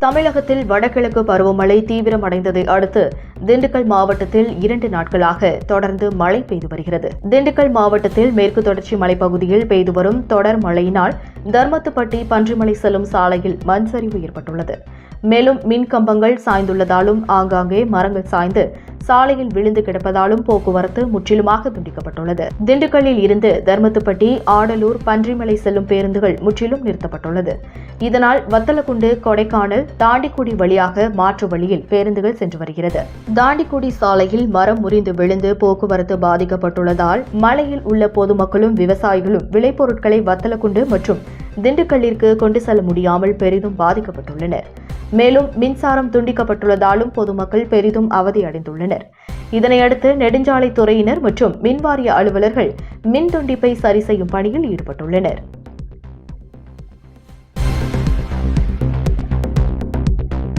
தமிழகத்தில் வடகிழக்கு பருவமழை தீவிரமடைந்ததை அடுத்து திண்டுக்கல் மாவட்டத்தில் இரண்டு நாட்களாக தொடர்ந்து மழை பெய்து வருகிறது. திண்டுக்கல் மாவட்டத்தில் மேற்கு தொடர்ச்சி மலைப்பகுதியில் பெய்து வரும் தொடர் மழையினால் தர்மத்துப்பட்டி பன்றிமலை செல்லும் சாலையில் மண் சரிவு ஏற்பட்டுள்ளது. மேலும் மின் கம்பங்கள் சாய்ந்துள்ளதாலும் ஆங்காங்கே மரங்கள் சாய்ந்து சாலையில் விழுந்து கிடப்பதாலும் போக்குவரத்து முற்றிலுமாக துண்டிக்கப்பட்டுள்ளது. திண்டுக்கல்லில் இருந்து தர்மத்துப்பட்டி ஆடலூர் பன்றிமலை செல்லும் பேருந்துகள் முற்றிலும் நிறுத்தப்பட்டுள்ளது. இதனால் வத்தலக்குண்டு கொடைக்கானல் தாண்டிக்குடி வழியாக மாற்று வழியில் பேருந்துகள் சென்று வருகிறது. தாண்டிக்குடி சாலையில் மரம் முறிந்து விழுந்து போக்குவரத்து பாதிக்கப்பட்டுள்ளதால் மலையில் உள்ள பொதுமக்களும் விவசாயிகளும் விளைபொருட்களை வத்தலக்குண்டு மற்றும் திண்டுக்கல்லிற்கு கொண்டு செல்ல முடியாமல் பெரிதும் பாதிக்கப்பட்டுள்ளனர். மேலும் மின்சாரம் துண்டிக்கப்பட்டுள்ளதாலும் பொதுமக்கள் பெரிதும் அவதியடைந்துள்ளனர். இதனையடுத்து நெடுஞ்சாலைத் துறையினர் மற்றும் மின்வாரிய அலுவலர்கள் மின் துண்டிப்பை சரி செய்யும் பணியில் ஈடுபட்டுள்ளனர்.